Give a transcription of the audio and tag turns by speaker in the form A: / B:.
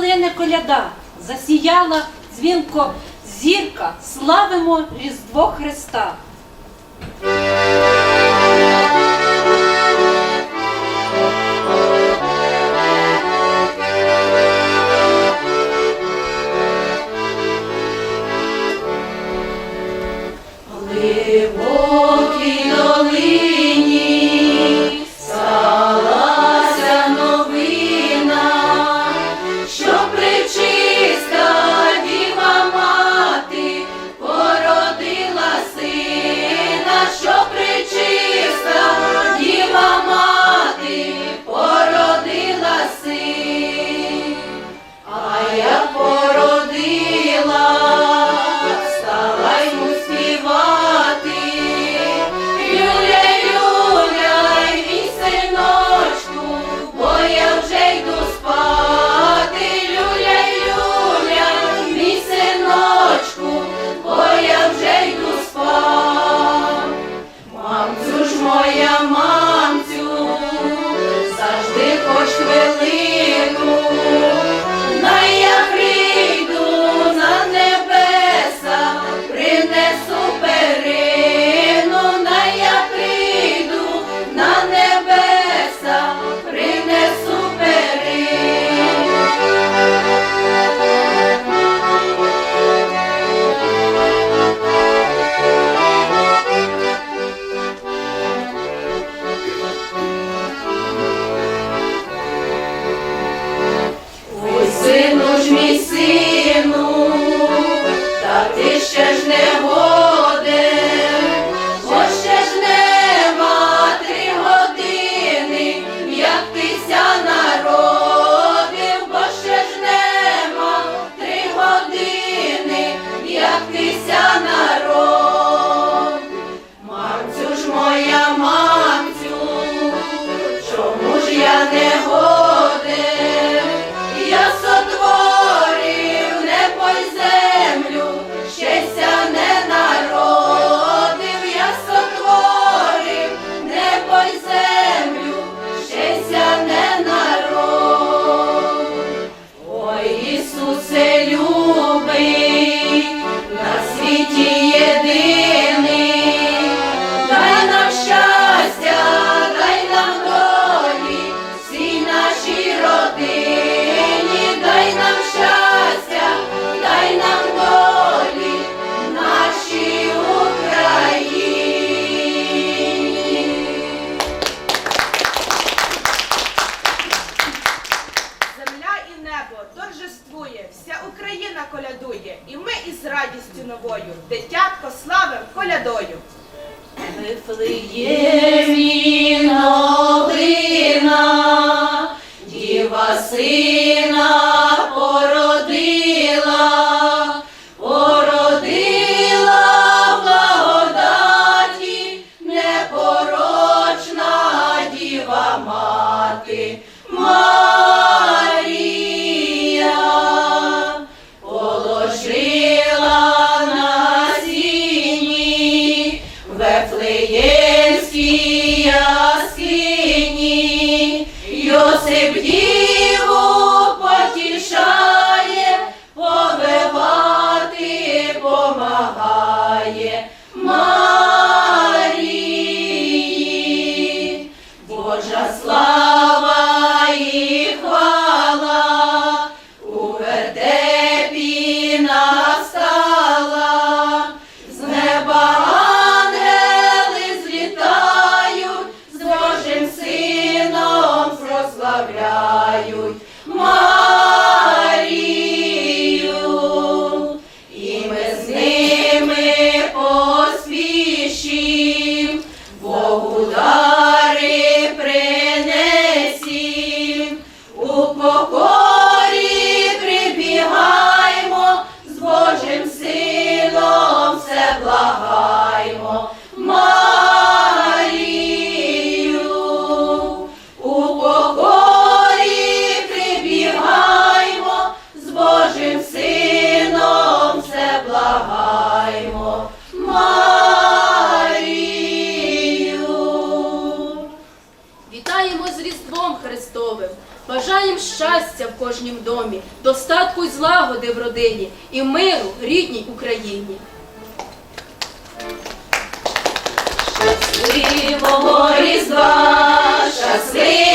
A: Малини коляда. Засіяла дзвінко зірка, славимо Різдво Христа. небо
B: торжествує, вся Україна колядує, і ми із радістю новою дитятко славим колядою.
A: Вифлеємі новина, діва сина. Mom.
C: Різдвом Христовим. Бажаєм щастя в кожнім домі, достатку й злагоди в родині і миру рідній Україні.
A: Щасливого Різдва, щасливого